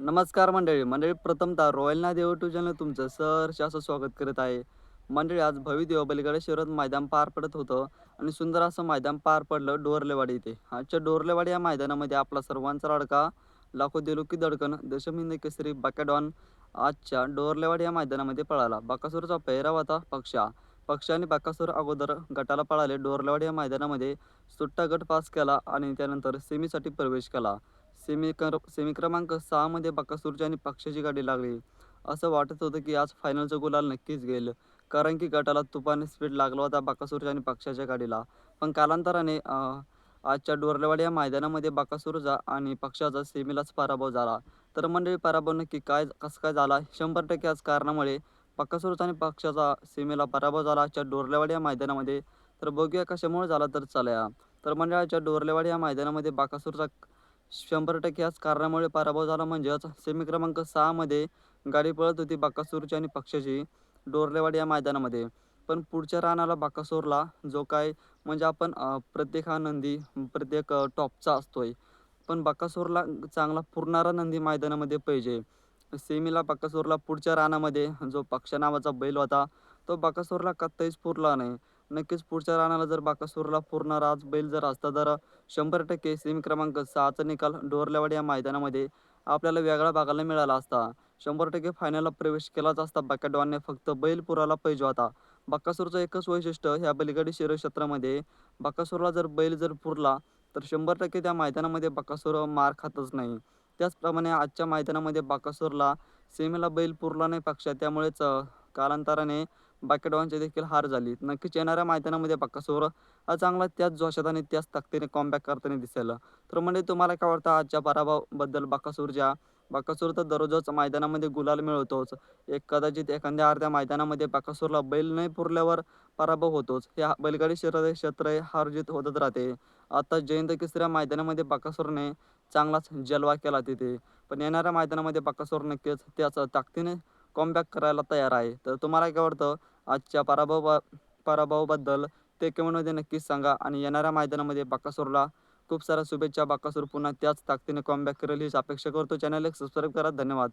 नमस्कार मंडळी. मंडळी प्रथमतः रॉयल ना देव टू चॅनल तुमचं सहर्ष असं स्वागत करत आहे. मंडळी आज भविदेव देवबलीकडे शहरात मैदान पार पडत होतं आणि सुंदर असं मैदान पार पडलं डोरलेवाडी इथे. आजच्या डोरलेवाडी या मैदानामध्ये आपला सर्वांचा लाडका लाखो देलुकी दडकन दशमिंद केसरी बाकॅडॉन आजच्या डोरलेवाडी या मैदानामध्ये पळाला. बाकासूरचा पेहराव होता पक्षा. पक्ष आणि बाकासूर अगोदर गटाला पळाले. डोरलेवाडी या मैदानामध्ये सुट्टा गट पास केला आणि त्यानंतर सेमीसाठी प्रवेश केला. सेमी कर सेमी क्रमांक सहामध्ये बकासूरची आणि पक्षाची गाडी लागली. असं वाटत होतं की आज फायनलचं गुलाल नक्कीच गेल. कारण की गटाला तुफान स्पीड लागला होता बकासूरच्या आणि पक्षाच्या गाडीला. पण कालांतराने आजच्या डोरलेवाडी या मैदानामध्ये बकासूरचा आणि पक्षाचा सेमीलाच पराभव झाला. तर मंडळी पराभव नक्की काय कसं काय झाला? शंभर टक्के आज कारणामुळे बकासूरचा आणि पक्षाचा सेमीला पराभव झाला आजच्या डोरलेवाडी या मैदानामध्ये. तर बघूया कशामुळे झाला तर चला तर मंडळाच्या डोरलेवाडी या मैदानामध्ये बाकासूरचा शंभर टक्के याच कारणामुळे पराभव झाला. म्हणजेच सेमी क्रमांक सहामध्ये गाडी पळत होती बाकासूरची आणि पक्षाची डोरलेवाडी या मैदानामध्ये. पण पुढच्या रानाला बाकासूरला जो काय म्हणजे आपण प्रत्येक हा नंदी प्रत्येक टॉपचा असतोय. पण बाकासूरला चांगला पुरणारा नंदी मैदानामध्ये पाहिजे. सेमीला बाकासूरला पुढच्या रानामध्ये जो पक्षा नावाचा बैल होता तो बाकासूरला कत्ताहीच पुरला नाही. नक्कीच पुढच्या रानाला जर बाकासूरला पूर्ण राज बैल जर असता तर शंभर टक्के सेमी क्रमांक सहाचा निकाल डोरलेवाडी या मैदानामध्ये आपल्याला वेगळा बघायला मिळाला असता. शंभर टक्के फायनलला प्रवेश केलाच असता बॅकॅडॉनने फक्त बैलपुराला पाहिजे होता. बक्कासूरचं एकच वैशिष्ट्य ह्या बलिगडी क्षेत्रामध्ये बक्कासूरला जर बैल जर पुरला तर शंभर टक्के त्या मैदानामध्ये बक्कासूर मार खातच नाही. त्याचप्रमाणे आजच्या मैदानामध्ये बकासूरला सेमीला बैल पुरला नाही पक्षा त्यामुळेच कालांतराने बाकी डावांची देखील हार झाली. नक्कीच येणाऱ्या मैदानामध्ये बक्कासूर हा चांगला त्याच जोशात आणि त्याच ताकदीने कॉमबॅक करताना दिसायला तर म्हणजे तुम्हाला काय वाटतं? आजच्या पराभवाबद्दल बाकासूरच्या बाकासूर तर दररोजच मैदानामध्ये गुलाल मिळवतोच. एक कदाचित एखाद्या अर्ध्या मैदानामध्ये बाकासूरला बैल नाही पुरल्यावर पराभव होतोच. हे बैलगाडी क्षेत्र क्षेत्र हे होतच राहते. आता जयंत किसऱ्या मैदानामध्ये बाकासूरने चांगलाच जलवा केला तिथे. पण येणाऱ्या मैदानामध्ये बाकासूर नक्कीच त्याच ताकदीने कॉमबॅक करायला तयार आहे. तर तुम्हाला काय वाटतं? आजच्या पराभव पराभवाबद्दल ते कमेंटमध्ये नक्कीच सांगा आणि येणाऱ्या मैदानामध्ये बाकासूरला खूप साऱ्या शुभेच्छा. बाकासूर पुन्हा त्याच ताकदीने कॉमबॅक करेल हीच अपेक्षा करतो. चॅनल एक सबस्क्राईब करा. धन्यवाद.